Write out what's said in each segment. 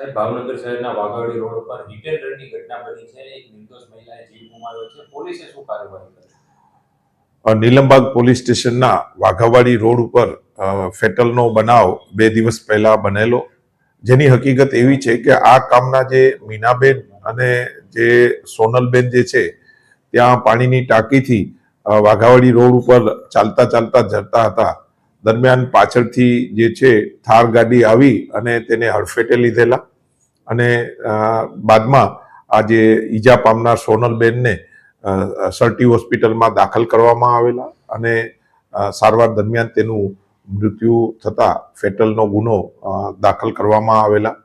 સાહેબ, ભાવનગર શહેરના વાઘાવડી રોડ ઉપર રિટેલ રેડની ઘટના બની છે. એક નિર્દોષ મહિલાએ જીવ ગુમાવ્યો છે. પોલીસે શું કાર્યવાહી કરી? નીલમબાગ પોલીસ સ્ટેશનના વાઘાવાડી રોડ ઉપર ફેટલનો બનાવ બે દિવસ પહેલા બનેલો. જેની હકીકત એવી છે કે આ કામના જે મીનાબેન અને જે સોનલબેન જે છે, ત્યાં પાણીની ટાંકીથી વાઘાવાડી રોડ ઉપર ચાલતા ચાલતા જતા હતા. દરમિયાન પાછળથી જે છે, થાર ગાડી આવી અને તેને હડફેટે લીધેલા. અને બાદમાં આજે ઈજા પામનાર સોનલબેનને સરટી હોસ્પિટલમાં દાખલ કરવામાં આવેલા અને સારવાર દરમિયાન તેનું મૃત્યુ થતાં ફેટલનો ગુનો દાખલ કરવામાં આવેલા.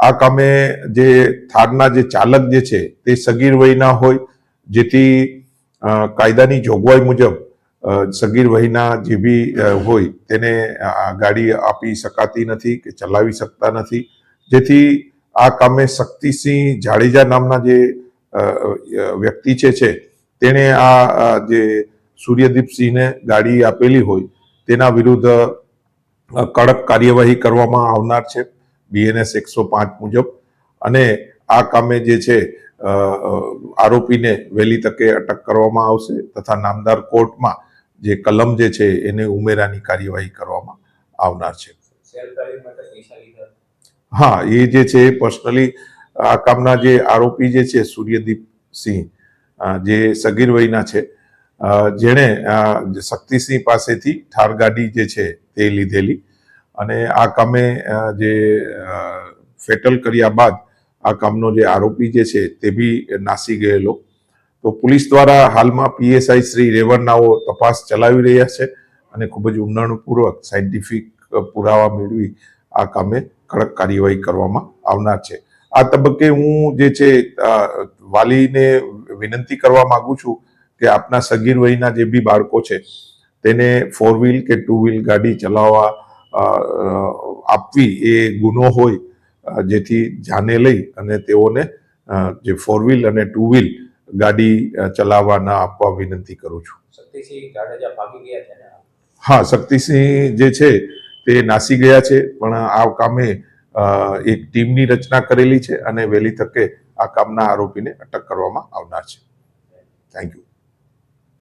આ કામે જે થારના જે ચાલક જે છે તે સગીર વયના હોય, જેથી કાયદાની જોગવાઈ મુજબ સગીર વયના જે બી હોય તેને ગાડી આપી શકાતી નથી કે ચલાવી શકતા નથી. જેથી આ કામે શક્તિસિંહ જાડેજા નામના જે વ્યક્તિ છે છે, તેણે આ જે સૂર્યદીપસિંહને ગાડી આપેલી હોય, તેના વિરુદ્ધ કડક કાર્યવાહી કરવામાં આવનાર છે, બીએનએસ એકસો પાંચ મુજબ. અને આ કામે જે છે આરોપીને વહેલી તકે અટક કરવામાં આવશે તથા નામદાર કોર્ટમાં જે કલમ જે છે, એને ઉમેરાની કાર્યવાહી કરવામાં આવનાર છે. હા, એ જે છે પર્સનલી આ કામના જે આરોપી જે છે, સૂર્યદીપ સિંહ જે સગીર વયના છે જેણે શક્તિસિંહ પાસેથી ઠાર ગાડી જે છે, તે લીધેલી અને આ કામે જે ફેટલ કર્યા બાદ આ કામનો જે આરોપી જે છે, તે બી નાસી ગયેલો. તો પોલીસ દ્વારા હાલમાં પીએસઆઈ શ્રી રેવન્નાઓ તપાસ ચલાવી રહ્યા છે અને ખૂબ જ ઊંડાણપૂર્વક સાયન્ટિફિક પુરાવા મેળવી આ કામે કડક કાર્યવાહી કરવામાં આવનાર છે. આ તબક્કે હું જે છે વાલીને વિનંતી કરવા માંગુ છું કે આપના સગીર વયના જે બી બાળકો છે તેને ફોર વ્હીલ કે ટુ વ્હીલ ગાડી ચલાવવા આપવી એ ગુનો હોય જેથી જાને લઈ અને તેઓને જે ફોર વ્હીલ અને ટુ વ્હીલ ગાડી ચલાવવા ના આપવા વિનંતી કરું છું. હા શક્તિસિંહ જે છે તે નાસી ગયા છે પણ આ કામે એક ટીમની રચના કરેલી છે અને વહેલી તકે આ કામના આરોપીને અટક કરવામાં આવનાર છે. Thank you